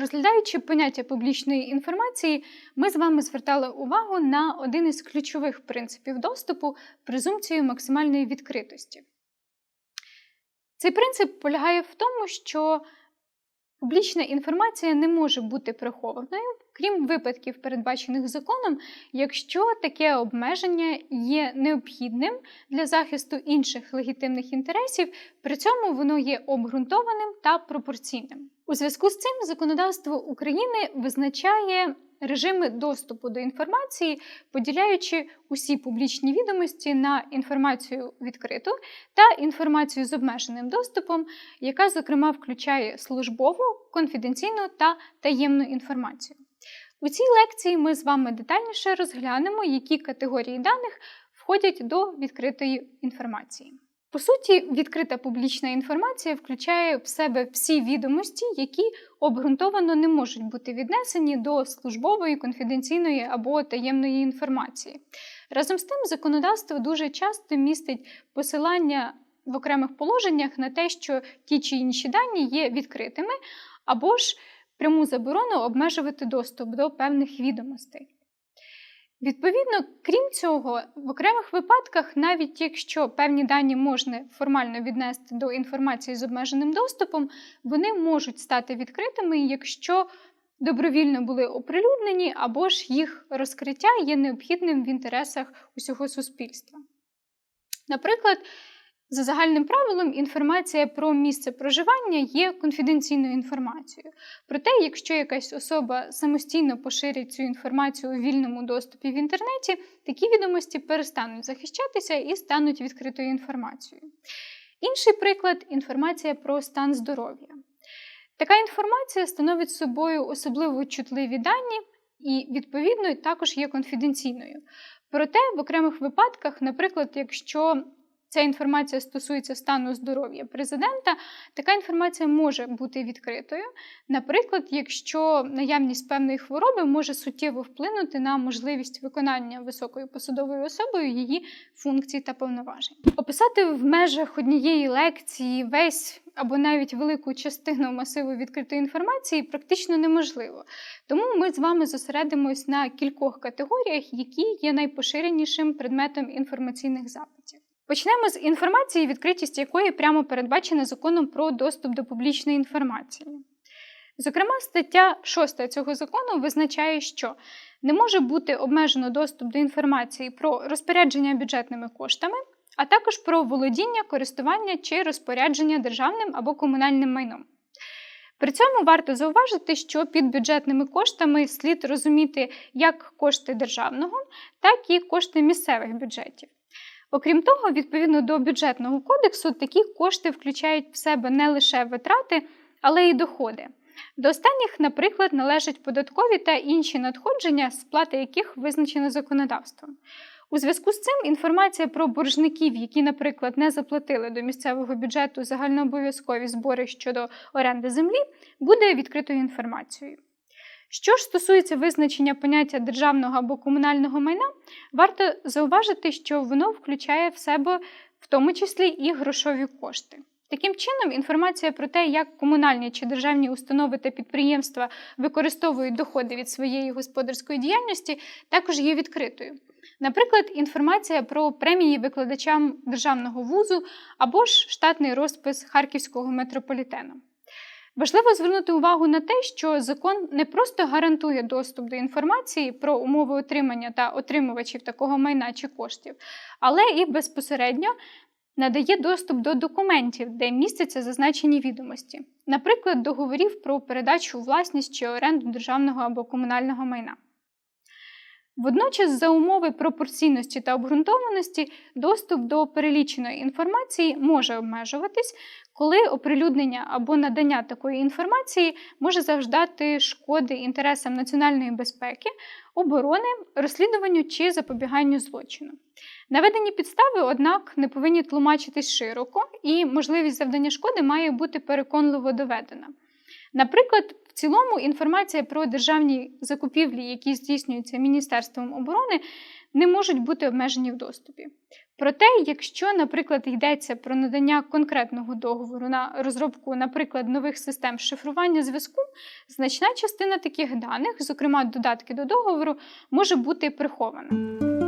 Розглядаючи поняття публічної інформації, ми з вами звертали увагу на один із ключових принципів доступу презумпцію максимальної відкритості. Цей принцип полягає в тому, що публічна інформація не може бути прихованою, крім випадків, передбачених законом, якщо таке обмеження є необхідним для захисту інших легітимних інтересів, при цьому воно є обґрунтованим та пропорційним. У зв'язку з цим законодавство України визначає режими доступу до інформації, поділяючи усі публічні відомості на інформацію відкриту та інформацію з обмеженим доступом, яка, зокрема, включає службову, конфіденційну та таємну інформацію. У цій лекції ми з вами детальніше розглянемо, які категорії даних входять до відкритої інформації. По суті, відкрита публічна інформація включає в себе всі відомості, які обґрунтовано не можуть бути віднесені до службової, конфіденційної або таємної інформації. Разом з тим, законодавство дуже часто містить посилання в окремих положеннях на те, що ті чи інші дані є відкритими, або ж пряму заборону обмежувати доступ до певних відомостей. Відповідно, крім цього, в окремих випадках, навіть якщо певні дані можна формально віднести до інформації з обмеженим доступом, вони можуть стати відкритими, якщо добровільно були оприлюднені, або ж їх розкриття є необхідним в інтересах усього суспільства. Наприклад, за загальним правилом, інформація про місце проживання є конфіденційною інформацією. Проте, якщо якась особа самостійно поширить цю інформацію у вільному доступі в інтернеті, такі відомості перестануть захищатися і стануть відкритою інформацією. Інший приклад інформація про стан здоров'я. Така інформація становить собою особливо чутливі дані і, відповідно, також є конфіденційною. Проте, в окремих випадках, наприклад, якщо ця інформація стосується стану здоров'я президента, така інформація може бути відкритою. Наприклад, якщо наявність певної хвороби може суттєво вплинути на можливість виконання високою посадовою особою її функцій та повноважень. Описати в межах однієї лекції весь або навіть велику частину масиву відкритої інформації практично неможливо. Тому ми з вами зосередимось на кількох категоріях, які є найпоширенішим предметом інформаційних запитів. Почнемо з інформації, відкритість якої прямо передбачена законом про доступ до публічної інформації. Зокрема, стаття 6 цього закону визначає, що не може бути обмежено доступ до інформації про розпорядження бюджетними коштами, а також про володіння, користування чи розпорядження державним або комунальним майном. При цьому варто зауважити, що під бюджетними коштами слід розуміти як кошти державного, так і кошти місцевих бюджетів. Окрім того, відповідно до бюджетного кодексу, такі кошти включають в себе не лише витрати, але й доходи. До останніх, наприклад, належать податкові та інші надходження, сплати яких визначено законодавством. У зв'язку з цим інформація про боржників, які, наприклад, не заплатили до місцевого бюджету загальнообов'язкові збори щодо оренди землі, буде відкритою інформацією. Що ж стосується визначення поняття державного або комунального майна, варто зауважити, що воно включає в себе в тому числі і грошові кошти. Таким чином, інформація про те, як комунальні чи державні установи та підприємства використовують доходи від своєї господарської діяльності, також є відкритою. Наприклад, інформація про премії викладачам державного вузу або ж штатний розпис Харківського метрополітену. Важливо звернути увагу на те, що закон не просто гарантує доступ до інформації про умови отримання та отримувачів такого майна чи коштів, але і безпосередньо надає доступ до документів, де містяться зазначені відомості, наприклад, договорів про передачу у власність чи оренду державного або комунального майна. Водночас, за умови пропорційності та обґрунтованості, доступ до переліченої інформації може обмежуватись, коли оприлюднення або надання такої інформації може завждати шкоди інтересам національної безпеки, оборони, розслідуванню чи запобіганню злочину. Наведені підстави, однак, не повинні тлумачитись широко, і можливість завдання шкоди має бути переконливо доведена. Наприклад, в цілому інформація про державні закупівлі, які здійснюються Міністерством оборони, не можуть бути обмежені в доступі. Проте, якщо, наприклад, йдеться про надання конкретного договору на розробку, наприклад, нових систем шифрування зв'язку, значна частина таких даних, зокрема додатки до договору, може бути прихована.